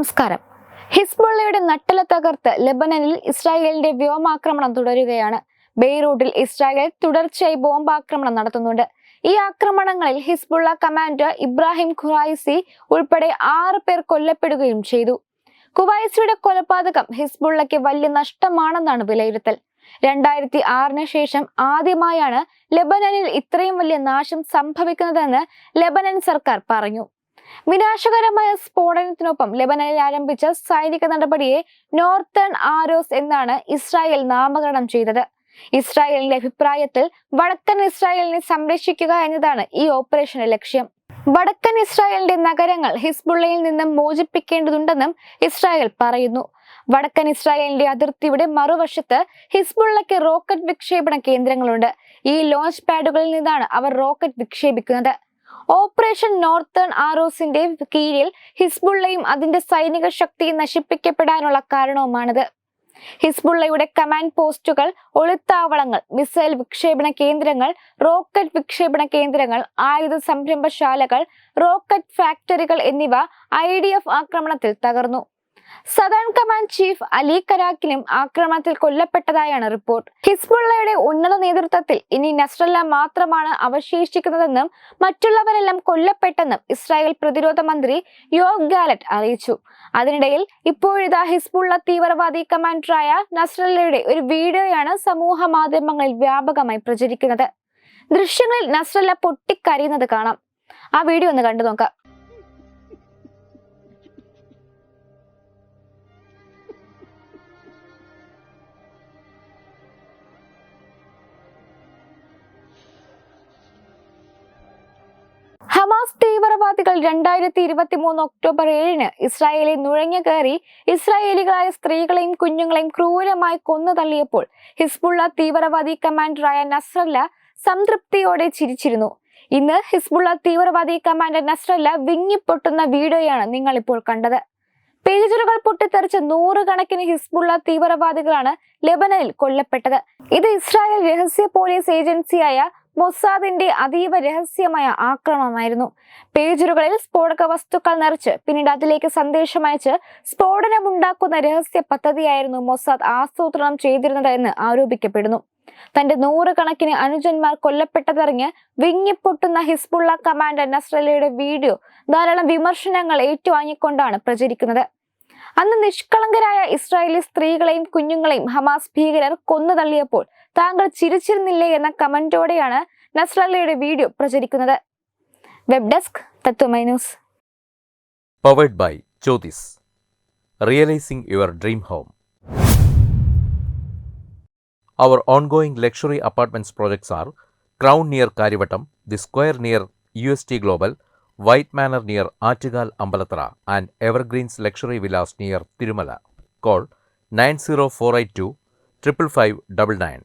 നമസ്കാരം ഹിസ്ബുള്ളയുടെ നട്ടല തകർത്ത് ലെബനനിൽ ഇസ്രായേലിന്റെ വ്യോമാക്രമണം തുടരുകയാണ്. ബെയ്റൂട്ടിൽ ഇസ്രായേൽ തുടർച്ചയായി ബോംബാക്രമണം നടത്തുന്നുണ്ട്. ഈ ആക്രമണങ്ങളിൽ ഹിസ്ബുള്ള കമാൻഡർ ഇബ്രാഹിം ഖുറൈസി ഉൾപ്പെടെ ആറ് പേർ കൊല്ലപ്പെടുകയും ചെയ്തു. കുവൈസിയുടെ കൊലപാതകം ഹിസ്ബുള്ളയ്ക്ക് വലിയ നഷ്ടമാണെന്നാണ് വിലയിരുത്തൽ. രണ്ടായിരത്തി ആറിന് ശേഷം ആദ്യമായാണ് ലെബനനിൽ ഇത്രയും വലിയ നാശം സംഭവിക്കുന്നതെന്ന് ലെബനൻ സർക്കാർ പറഞ്ഞു. വിനാശകരമായ സ്ഫോടനത്തിനൊപ്പം ലെബനനിൽ ആരംഭിച്ച സൈനിക നടപടിയെ നോർത്തേൺ ആരോസ് എന്നാണ് ഇസ്രായേൽ നാമകരണം ചെയ്തത്. ഇസ്രായേലിന്റെ അഭിപ്രായത്തിൽ വടക്കൻ ഇസ്രായേലിനെ സംരക്ഷിക്കുക എന്നതാണ് ഈ ഓപ്പറേഷന്റെ ലക്ഷ്യം. വടക്കൻ ഇസ്രായേലിന്റെ നഗരങ്ങൾ ഹിസ്ബുള്ളയിൽ നിന്നും മോചിപ്പിക്കേണ്ടതുണ്ടെന്നും ഇസ്രായേൽ പറയുന്നു. വടക്കൻ ഇസ്രായേലിന്റെ അതിർത്തിയുടെ മറുവശത്ത് ഹിസ്ബുള്ളയ്ക്ക് റോക്കറ്റ് വിക്ഷേപണ കേന്ദ്രങ്ങളുണ്ട്. ഈ ലോഞ്ച് പാഡുകളിൽ നിന്നാണ് അവർ റോക്കറ്റ് വിക്ഷേപിക്കുന്നത്. ഓപ്പറേഷൻ നോർത്തേൺ ആറോസിന്റെ കീഴിൽ ഹിസ്ബുള്ളയും അതിന്റെ സൈനിക ശക്തിയും നശിപ്പിക്കപ്പെടാനുള്ള കാരണവുമാണിത്. ഹിസ്ബുള്ളയുടെ കമാൻഡ് പോസ്റ്റുകൾ ഒളിത്താവളങ്ങൾ മിസൈൽ വിക്ഷേപണ കേന്ദ്രങ്ങൾ റോക്കറ്റ് വിക്ഷേപണ കേന്ദ്രങ്ങൾ ആയുധ സംരംഭശാലകൾ റോക്കറ്റ് ഫാക്ടറികൾ എന്നിവ ഐ ആക്രമണത്തിൽ തകർന്നു. സദേൺ കമാൻഡ് ചീഫ് അലി കരാക്കിലും ആക്രമണത്തിൽ കൊല്ലപ്പെട്ടതായാണ് റിപ്പോർട്ട്. ഹിസ്ബുള്ളയുടെ ഉന്നത നേതൃത്വത്തിൽ ഇനി നസ്രല്ല മാത്രമാണ് അവശേഷിക്കുന്നതെന്നും മറ്റുള്ളവരെല്ലാം കൊല്ലപ്പെട്ടെന്നും ഇസ്രായേൽ പ്രതിരോധ മന്ത്രി യോഗ് ഗാലറ്റ് അറിയിച്ചു. അതിനിടയിൽ ഇപ്പോഴിതാ ഹിസ്ബുള്ള തീവ്രവാദി കമാൻഡറായ നസ്രല്ലയുടെ ഒരു വീഡിയോയാണ് സമൂഹ മാധ്യമങ്ങളിൽ വ്യാപകമായി പ്രചരിക്കുന്നത്. ദൃശ്യങ്ങളിൽ നസ്രല്ല പൊട്ടിക്കരയുന്നത് കാണാം. ആ വീഡിയോ ഒന്ന് കണ്ടു നോക്കാം. ഹമാസ് തീവ്രവാദികൾ രണ്ടായിരത്തി ഇരുപത്തി മൂന്ന് ഒക്ടോബർ ഏഴിന് ഇസ്രായേലിൽ നുഴഞ്ഞു കയറി ഇസ്രായേലികളായ സ്ത്രീകളെയും കുഞ്ഞുങ്ങളെയും ക്രൂരമായി കൊന്നു തള്ളിയപ്പോൾ ഹിസ്ബുള്ള തീവ്രവാദി കമാൻഡറായ നസ്രല്ല സംതൃപ്തിയോടെ ചിരിച്ചിരുന്നു. ഇന്ന് ഹിസ്ബുള്ള തീവ്രവാദി കമാൻഡർ നസ്രല്ല വിങ്ങിപ്പൊട്ടുന്ന വീഡിയോയാണ് നിങ്ങൾ ഇപ്പോൾ കണ്ടത്. പേജറുകൾ പൊട്ടിത്തെറിച്ച് നൂറുകണക്കിന് ഹിസ്ബുള്ള തീവ്രവാദികളാണ് ലെബനനിൽ കൊല്ലപ്പെട്ടത്. ഇത് ഇസ്രായേൽ രഹസ്യ പോലീസ് ഏജൻസിയായ മൊസാദിന്റെ അതീവ രഹസ്യമായ ആക്രമണമായിരുന്നു. പേജറുകളിൽ സ്ഫോടക വസ്തുക്കൾ നിറച്ച് പിന്നീട് അതിലേക്ക് സന്ദേശം അയച്ച് സ്ഫോടനമുണ്ടാക്കുന്ന രഹസ്യ പദ്ധതിയായിരുന്നു മൊസാദ് ആസൂത്രണം ചെയ്തിരുന്നത് എന്ന് ആരോപിക്കപ്പെടുന്നു. തന്റെ നൂറുകണക്കിന് അനുജന്മാർ കൊല്ലപ്പെട്ടതറിഞ്ഞ് വിങ്ങിപ്പൊട്ടുന്ന ഹിസ്ബുള്ള കമാൻഡർ നസ്രലയുടെ വീഡിയോ ധാരാളം വിമർശനങ്ങൾ ഏറ്റുവാങ്ങിക്കൊണ്ടാണ് പ്രചരിക്കുന്നത്. അന്ന് നിഷ്കളങ്കരായ ഇസ്രായേലി സ്ത്രീകളെയും കുഞ്ഞുങ്ങളെയും ഹമാസ് ഭീകരർ കൊന്നു തള്ളിയപ്പോൾ താങ്കൾ ചിരിച്ചിരുന്നില്ലേ എന്ന കമന്റോടെയാണ് നസ്രല്ലയുടെ വീഡിയോ പ്രചരിക്കുന്നത് web desk Tatwamayi news powered by Jyothis realising your dream home Our ongoing luxury apartments projects are Crown near Karivattam, The Square near UST Global, White Manor near Aatigal Ambalatra, and Evergreens Luxury Villas near Tirumala. Call 90482 55599.